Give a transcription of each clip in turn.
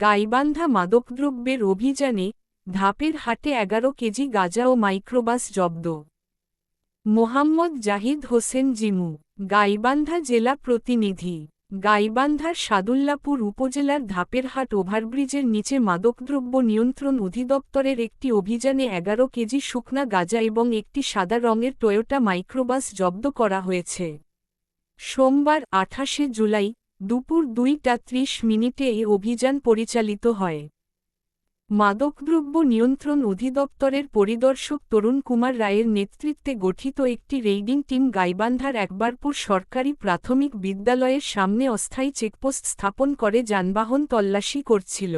গাইবান্ধা মাদকদ্রব্যের অভিযানে ধাপের হাটে এগারো কেজি গাঁজা ও মাইক্রোবাস জব্দ। মোহাম্মদ জাহিদ হোসেন জিমু, গাইবান্ধা জেলা প্রতিনিধি, গাইবান্ধার সাদুল্লাপুর উপজেলার ধাপেরহাট ওভারব্রিজের নিচে মাদকদ্রব্য নিয়ন্ত্রণ অধিদপ্তরের একটি অভিযানে এগারো কেজি শুকনা গাঁজা এবং একটি সাদা রঙের টয়োটা মাইক্রোবাস জব্দ করা হয়েছে। সোমবার আঠাশে জুলাই দুপুর দুইটা ত্রিশ মিনিটে এ অভিযান পরিচালিত হয়। মাদকদ্রব্য নিয়ন্ত্রণ অধিদপ্তরের পরিদর্শক তরুণ কুমার রায়ের নেতৃত্বে গঠিত একটি রেইডিং টিম গাইবান্ধার একবারপুর সরকারি প্রাথমিক বিদ্যালয়ের সামনে অস্থায়ী চেকপোস্ট স্থাপন করে যানবাহন তল্লাশি করছিল।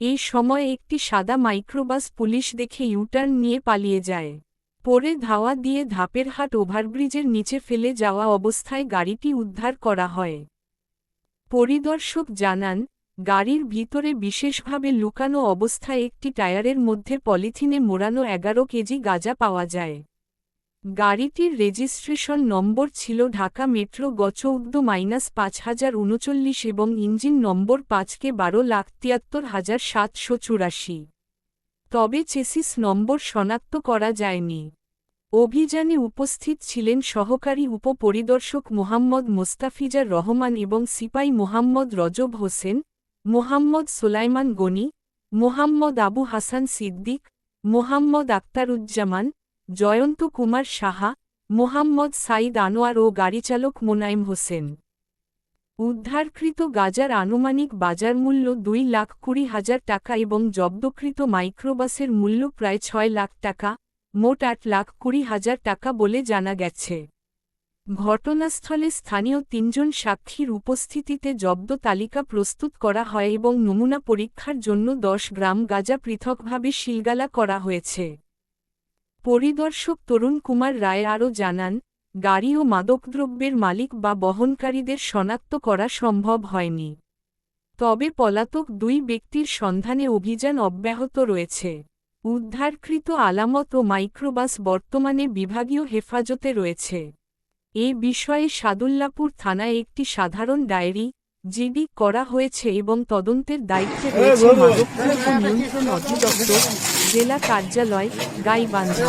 এই সময় একটি সাদা মাইক্রোবাস পুলিশ দেখে ইউটার্ন নিয়ে পালিয়ে যায়। পরে ধাওয়া দিয়ে ধাপেরহাট ওভারব্রিজের নিচে ফেলে যাওয়া অবস্থায় গাড়িটি উদ্ধার করা হয়। পরিদর্শক জানান, গাড়ির ভিতরে বিশেষভাবে লুকানো অবস্থায় একটি টায়ারের মধ্যে পলিথিনে মোড়ানো এগারো কেজি গাঁজা পাওয়া যায়। গাড়িটির রেজিস্ট্রেশন নম্বর ছিল ঢাকা মেট্রো গচৌদ্দ মাইনাস পাঁচ হাজার উনচল্লিশ এবং ইঞ্জিন নম্বর পাঁচকে বারো লাখ তিয়াত্তর হাজার সাতশো চুরাশি। তবে চেসিস নম্বর শনাক্ত করা যায়নি। অভিযানে উপস্থিত ছিলেন সহকারী উপপরিদর্শক মোহাম্মদ মোস্তাফিজার রহমান এবং সিপাই মোহাম্মদ রজব হোসেন, মোহাম্মদ সোলাইমান গনি, মোহাম্মদ আবু হাসান সিদ্দিক, মোহাম্মদ আক্তারুজ্জামান জয়ন্ত কুমার সাহা, মোহাম্মদ সাইদ আনোয়ার ও গাড়িচালক মোনায়েম হোসেন। উদ্ধারকৃত গাজার আনুমানিক বাজার মূল্য দুই লাখ কুড়ি হাজার টাকা এবং জব্দকৃত মাইক্রোবাসের মূল্য প্রায় ছয় লাখ টাকা। মোট আট লাখ কুড়ি হাজার টাকা বলে জানা গেছে। ঘটনাস্থলে স্থানীয় তিনজন সাক্ষীর উপস্থিতিতে জব্দ তালিকা প্রস্তুত করা হয় এবং নমুনা পরীক্ষার জন্য দশ গ্রাম গাঁজা পৃথকভাবে শিলগালা করা হয়েছে। পরিদর্শক তরুণ কুমার রায় আরও জানান, গাড়ি ও মাদকদ্রব্যের মালিক বা বহনকারীদের শনাক্ত করা সম্ভব হয়নি। তবে পলাতক দুই ব্যক্তির সন্ধানে অভিযান অব্যাহত রয়েছে। উদ্ধারকৃত আলামত ও মাইক্রোবাস বর্তমানে বিভাগীয় হেফাজতে রয়েছে। এ বিষয়ে সাদুল্লাপুর থানায় একটি সাধারণ ডায়েরি জিডি করা হয়েছে এবং তদন্তের দায়িত্বে রয়েছে মাদকদ্রব্য নিয়ন্ত্রণ অধিদপ্তর জেলা কার্যালয় গাইবান্ধা।